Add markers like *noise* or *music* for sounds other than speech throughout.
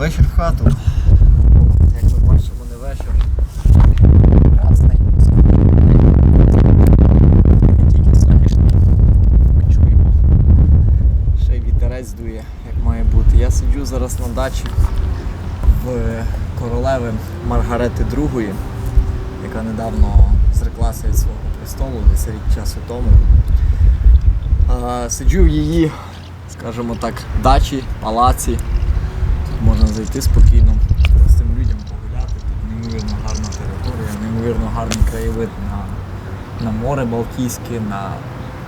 Вечір в хату. Як ми бачимо, не вечір. Красний. Тільки сонячний. Ми чуємо. Ще й вітерець дує, як має бути. Я сиджу зараз на дачі в королеви Маргарети II, яка недавно зреклася від свого престолу десь рік часу тому. А, Сиджу в її, скажімо так, дачі, палаці. Зайти спокійно, простим людям погуляти. Тут неймовірно гарна територія, неймовірно гарний краєвид на, на море Балтійське, на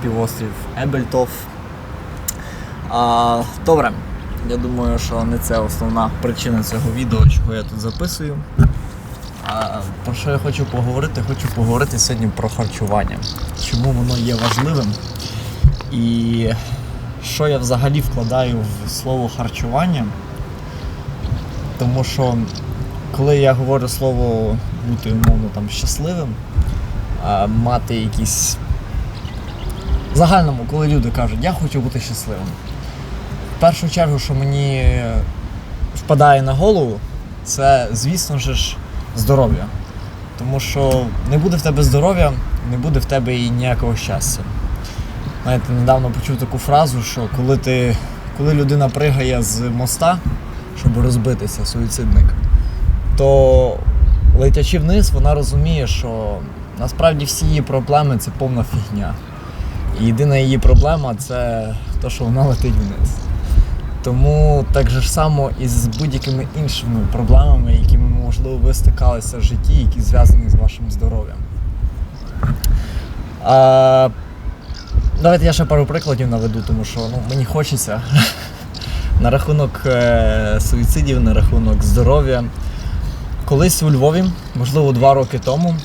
півострів Ебельтов. А, добре, я думаю, що не це основна причина цього відео, чого я тут записую. А, про що я хочу поговорити? Хочу поговорити сьогодні про харчування. Чому воно є важливим і що я взагалі вкладаю в слово харчування. Тому що коли я говорю слово бути умовно там щасливим, мати якісь. В загальному, коли люди кажуть, я хочу бути щасливим. В першу чергу, що мені впадає на голову, це, звісно ж, здоров'я. Тому що не буде в тебе здоров'я, не буде в тебе і ніякого щастя. Знаєте, недавно почув таку фразу, що коли ти, коли людина пригає з моста, щоб розбитися, суїцидник, то летячи вниз, вона розуміє, що насправді всі її проблеми це повна фігня. І єдина її проблема це те, що вона летить вниз. Тому так же ж само і з будь-якими іншими проблемами, якими можливо ви стикалися в житті, які зв'язані з вашим здоров'ям. Давайте я ще пару прикладів наведу, тому що ну, мені хочеться на рахунок е, суїцидів, на рахунок здоров'я. Колись у Львові, можливо, два роки тому,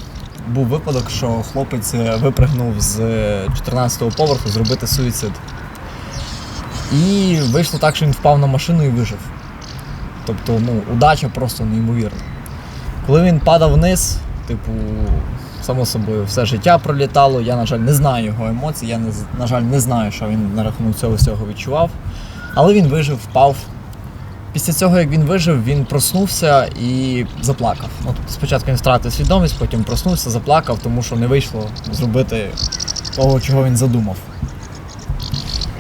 був випадок, що хлопець е, випригнув з 14-го поверху зробити суїцид. І вийшло так, що він впав на машину і вижив. Тобто, ну, удача просто неймовірна. Коли він падав вниз, типу, само собою, все життя пролітало. Я, на жаль, не знаю його емоцій, я, на жаль, не знаю, що він на рахунок цього всього відчував. Але він вижив, впав. Після цього, як він вижив, він проснувся і заплакав. От спочатку він втратив свідомість, потім проснувся, заплакав, тому що не вийшло зробити того, чого він задумав.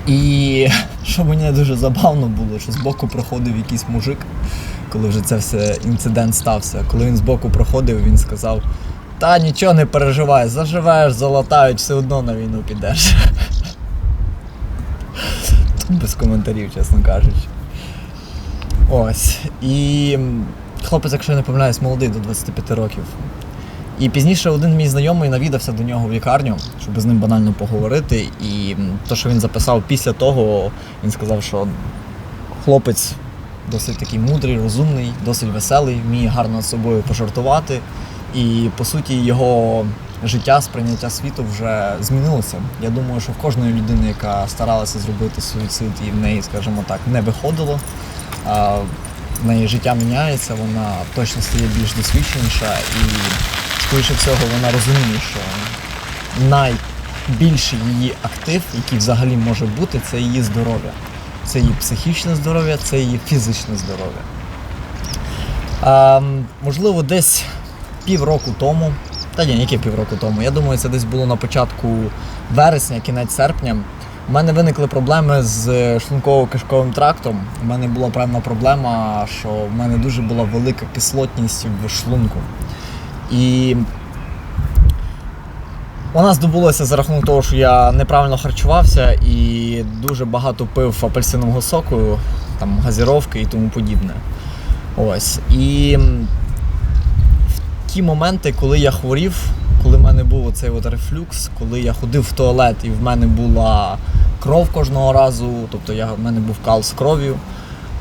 І *laughs* що мені дуже забавно було, що збоку проходив якийсь мужик, коли вже це все інцидент стався. Коли він збоку проходив, він сказав: Та нічого не переживай, заживеш, залатають, все одно на війну підеш. *laughs* *laughs* Без коментарів, чесно кажучи. Ось. І хлопець, якщо я не помиляюсь, молодий до 25 років. І пізніше один мій знайомий навідався до нього в лікарню, щоб з ним банально поговорити. І те, що він записав після того, він сказав, що хлопець досить такий мудрий, розумний, досить веселий, вміє гарно з собою пожартувати. І по суті його життя, сприйняття світу вже змінилося. Я думаю, що в кожної людини, яка старалася зробити суїцид, і в неї, скажімо так, не виходило. В неї життя міняється, вона точно стає більш досвідченіша і, скоріше всього, вона розуміє, що найбільший її актив, який взагалі може бути, це її здоров'я. Це її психічне здоров'я, це її фізичне здоров'я. А, можливо, десь півроку тому, та ні, яке півроку тому, я думаю, це десь було на початку вересня, кінець серпня. У мене виникли проблеми з шлунково-кишковим трактом. У мене була певна проблема, що в мене дуже була велика кислотність в шлунку. І вона здобулася за рахунок того, що я неправильно харчувався і дуже багато пив апельсинового соку, там газіровки і тому подібне. Ось. І ті моменти, коли я хворів, коли в мене був оцей от рефлюкс, коли я ходив в туалет і в мене була кров кожного разу, тобто я, в мене був кал з кров'ю.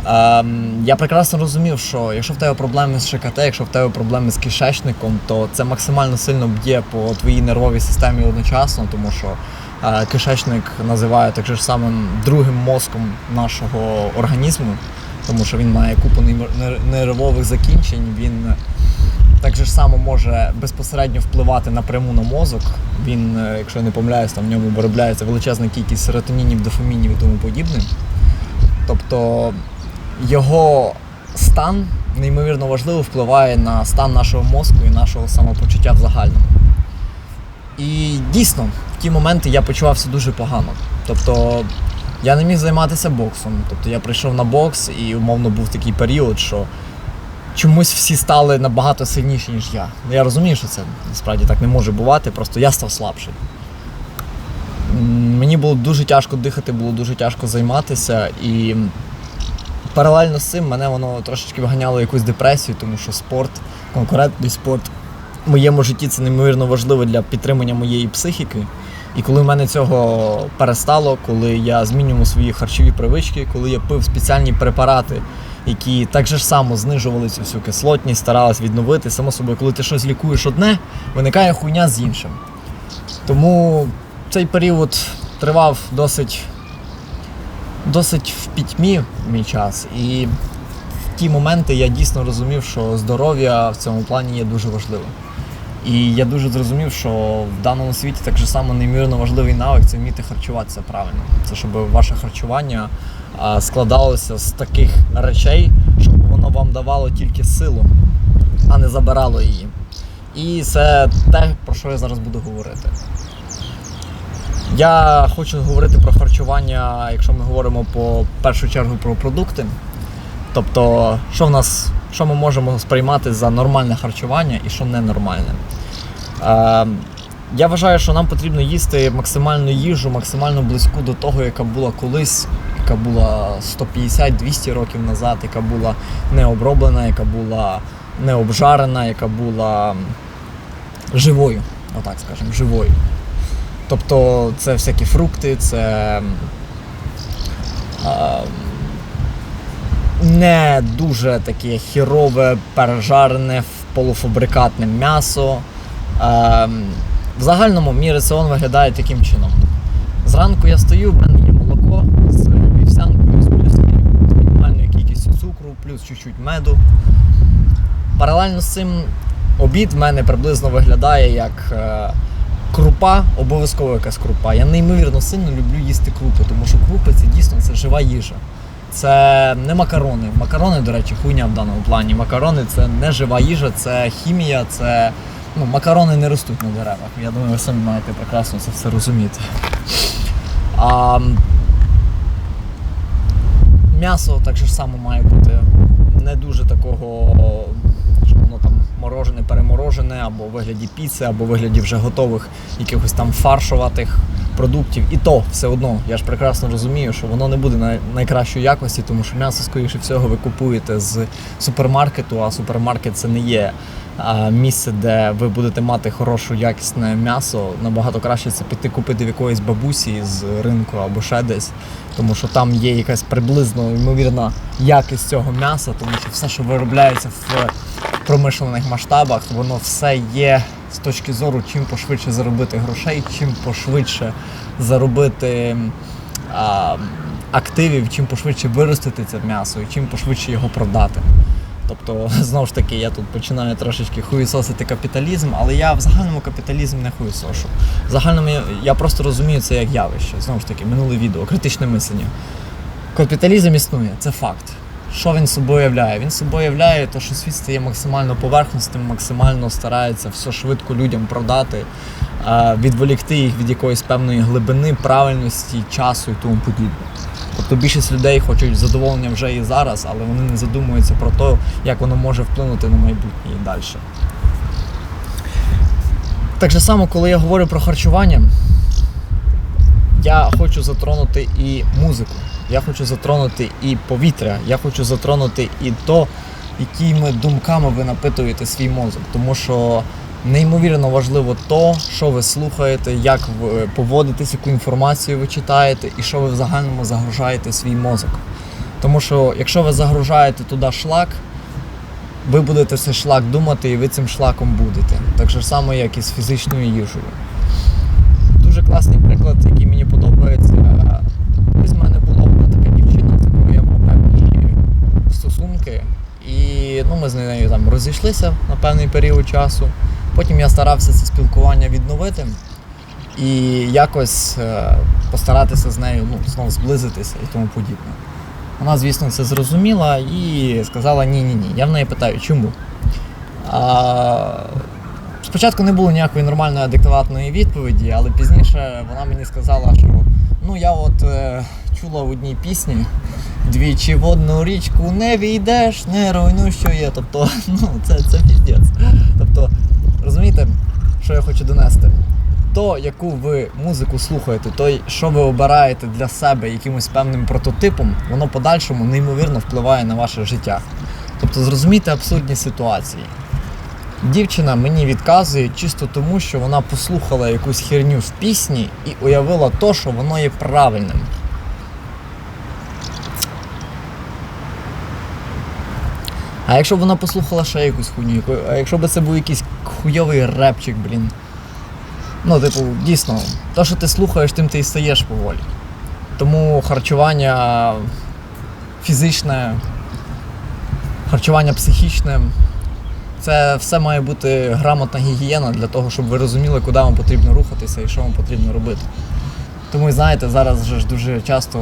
Ем, я прекрасно розумів, що якщо в тебе проблеми з ШКТ, якщо в тебе проблеми з кишечником, то це максимально сильно б'є по твоїй нервовій системі одночасно, тому що е, кишечник називає так же самим другим мозком нашого організму, тому що він має купу нервових закінчень, він так же ж само може безпосередньо впливати напряму на мозок. Він, е, якщо я не помиляюсь, там в ньому виробляється величезна кількість серотонінів, дофамінів і тому подібне. Тобто його стан неймовірно важливо впливає на стан нашого мозку і нашого самопочуття в загальному. І дійсно, в ті моменти я почувався дуже погано. Тобто я не міг займатися боксом. Тобто я прийшов на бокс і умовно був такий період, що чомусь всі стали набагато сильніші, ніж я. Ну, Я розумію, що це насправді так не може бувати, просто я став слабший. Мені було дуже тяжко дихати, було дуже тяжко займатися, і паралельно з цим мене воно трошечки вганяло якусь депресію, тому що спорт, конкурентний спорт в моєму житті це неймовірно важливо для підтримання моєї психіки. І коли в мене цього перестало, коли я змінював свої харчові привички, коли я пив спеціальні препарати, які так же ж само знижували цю всю кислотність, старались відновити, само собою, коли ти щось лікуєш одне, виникає хуйня з іншим. Тому цей період тривав досить, досить в пітьмі мій час. І в ті моменти я дійсно розумів, що здоров'я в цьому плані є дуже важливим. І я дуже зрозумів, що в даному світі так же само неймовірно важливий навик це вміти харчуватися правильно. Це щоб ваше харчування складалося з таких речей, щоб воно вам давало тільки силу, а не забирало її. І це те, про що я зараз буду говорити. Я хочу говорити про харчування, якщо ми говоримо по першу чергу про продукти. Тобто, що в нас, що ми можемо сприймати за нормальне харчування і що ненормальне. Е, я вважаю, що нам потрібно їсти максимальну їжу, максимально близьку до того, яка була колись, яка була 150-200 років назад, яка була не оброблена, яка була не обжарена, яка була живою, отак скажемо, живою. Тобто це всякі фрукти, це а, не дуже таке хірове, пережарене полуфабрикатне м'ясо. Ем, в загальному мій раціон виглядає таким чином. Зранку я стою, в мене є молоко з вівсянкою, з плюс з мінімальною кількістю цукру, плюс чуть-чуть меду. Паралельно з цим обід в мене приблизно виглядає як е, крупа, обов'язково якась крупа. Я неймовірно сильно люблю їсти крупи, тому що крупи це дійсно це жива їжа. Це не макарони. Макарони, до речі, хуйня в даному плані. Макарони це не жива їжа, це хімія, це. Ну, макарони не ростуть на деревах. Я думаю, ви самі маєте прекрасно це все розуміти. А, м'ясо так же само має бути не дуже такого, морожене, переморожене, або у вигляді піци, або у вигляді вже готових якихось там фаршуватих продуктів. І то все одно, я ж прекрасно розумію, що воно не буде най- найкращої якості, тому що м'ясо, скоріше всього, ви купуєте з супермаркету, а супермаркет це не є місце, де ви будете мати хороше якісне м'ясо. Набагато краще це піти купити в якоїсь бабусі з ринку або ще десь, тому що там є якась приблизно ймовірна якість цього м'яса, тому що все, що виробляється в промишлених масштабах, воно все є з точки зору, чим пошвидше заробити грошей, чим пошвидше заробити а, активів, чим пошвидше виростити це м'ясо і чим пошвидше його продати. Тобто, *laughs* знову ж таки, я тут починаю трошечки хуїсосити капіталізм, але я в загальному капіталізм не хуїсошу. В загальному я, я просто розумію це як явище. Знову ж таки, минуле відео, критичне мислення. Капіталізм існує, це факт. Що він собою являє? Він собою являє те, що світ стає максимально поверхностним, максимально старається все швидко людям продати, е, відволікти їх від якоїсь певної глибини, правильності, часу і тому подібне. Тобто більшість людей хочуть задоволення вже і зараз, але вони не задумуються про те, як воно може вплинути на майбутнє і далі. Так же само, коли я говорю про харчування, я хочу затронути і музику, я хочу затронути і повітря, я хочу затронути і то, якими думками ви напитуєте свій мозок. Тому що неймовірно важливо то, що ви слухаєте, як ви поводитесь, яку інформацію ви читаєте, і що ви в загальному загружаєте свій мозок. Тому що якщо ви загружаєте туди шлак, ви будете цей шлак думати, і ви цим шлаком будете. Так же само, як і з фізичною їжею. Дуже класний приклад, який мені подобається. Колись в мене була одна така дівчина, з якою я мав певні стосунки. І ну, ми з нею там розійшлися на певний період часу. Потім я старався це спілкування відновити і якось е, постаратися з нею ну, знову зблизитися і тому подібне. Вона, звісно, це зрозуміла і сказала ні-ні ні. Я в неї питаю, чому? А, спочатку не було ніякої нормальної адекватної відповіді, але пізніше вона мені сказала, що ну я от е, чула в одній пісні двічі в одну річку не війдеш, не руйнуй, що є. Тобто, *laughs* ну це, це піздець. Тобто, розумієте, що я хочу донести? То, яку ви музику слухаєте, то, що ви обираєте для себе якимось певним прототипом, воно подальшому неймовірно впливає на ваше життя. Тобто зрозумійте абсурдні ситуації. Дівчина мені відказує чисто тому, що вона послухала якусь херню в пісні і уявила то, що воно є правильним. А якщо б вона послухала ще якусь хуйню, а якщо б це був якийсь хуйовий репчик, блін. Ну, типу, дійсно, то, що ти слухаєш, тим ти і стаєш поволі. Тому харчування фізичне, харчування психічне, це все має бути грамотна гігієна для того, щоб ви розуміли, куди вам потрібно рухатися і що вам потрібно робити. Тому, знаєте, зараз же ж дуже часто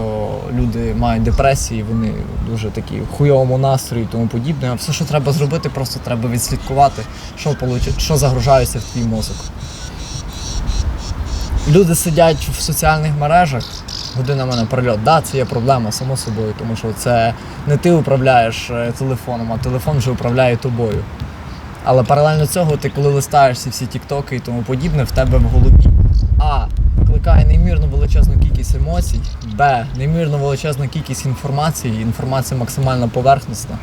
люди мають депресії, вони дуже такі в хуйовому настрої і тому подібне. А все, що треба зробити, просто треба відслідкувати, що, получ- що загружається в твій мозок. Люди сидять в соціальних мережах годинами напрольот. Да, це є проблема, само собою, тому що це не ти управляєш е, телефоном, а телефон вже управляє тобою. Але паралельно цього, ти коли листаєш ці всі тіктоки і тому подібне, в тебе в голові А. Викликає неймірно величезну кількість емоцій, Б. Неймірно величезну кількість інформації, інформація максимально поверхностна,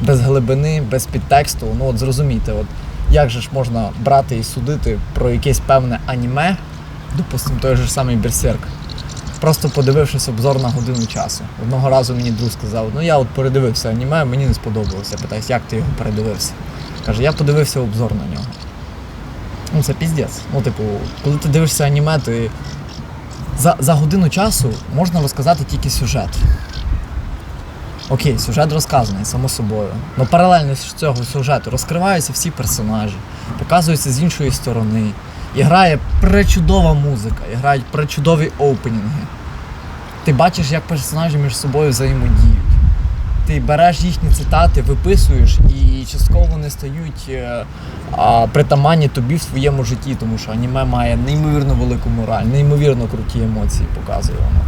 без глибини, без підтексту. Ну от зрозумійте, от як же ж можна брати і судити про якесь певне аніме, допустимо, той же самий Берсерк, просто подивившись обзор на годину часу. Одного разу мені друг сказав, ну я от передивився аніме, мені не сподобалося. Я питаюсь, як ти його передивився? Каже, я подивився обзор на нього. Ну це піздець. Ну, типу, коли ти дивишся аніме, ти за, за годину часу можна розказати тільки сюжет. Окей, сюжет розказаний, само собою. Але паралельно з цього сюжету розкриваються всі персонажі, показуються з іншої сторони. І грає пречудова музика, і грають пречудові опенінги. Ти бачиш, як персонажі між собою взаємодіють. Ти береш їхні цитати, виписуєш, і частково вони стають е, а, притаманні тобі в своєму житті, тому що аніме має неймовірно велику мораль, неймовірно круті емоції показує воно.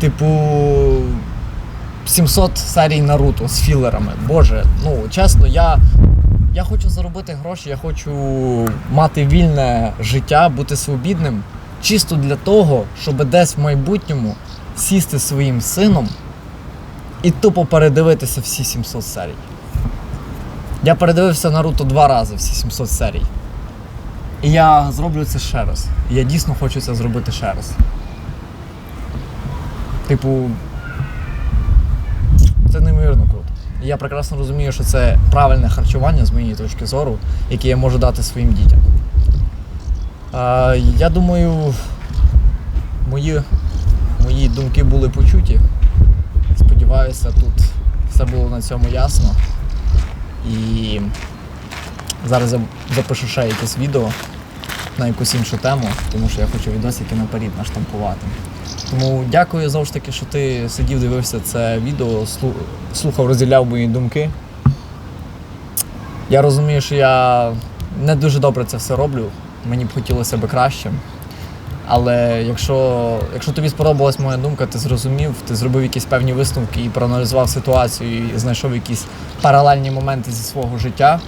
Типу. 700 серій Наруто з філерами. Боже, ну чесно, я, я хочу заробити гроші, я хочу мати вільне життя, бути свобідним, чисто для того, щоб десь в майбутньому сісти своїм сином і тупо передивитися всі 700 серій. Я передивився Наруто два рази, всі 700 серій. І я зроблю це ще раз. Я дійсно хочу це зробити ще раз. Типу, це неймовірно круто. І я прекрасно розумію, що це правильне харчування з моєї точки зору, яке я можу дати своїм дітям. А, я думаю, мої, мої думки були почуті. Сподіваюся, тут все було на цьому ясно. І зараз я запишу ще якесь відео на якусь іншу тему, тому що я хочу відосики наперед наштампувати. Тому дякую знову ж таки, що ти сидів, дивився це відео, слухав, розділяв мої думки. Я розумію, що я не дуже добре це все роблю. Мені б хотілося б краще. Але якщо, якщо тобі сподобалась моя думка, ти зрозумів, ти зробив якісь певні висновки і проаналізував ситуацію і знайшов якісь паралельні моменти зі свого життя,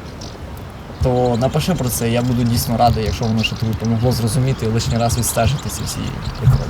то напиши про це. Я буду дійсно радий, якщо воно ще тобі допомогло зрозуміти і лишній раз відстежити ці всі приколи.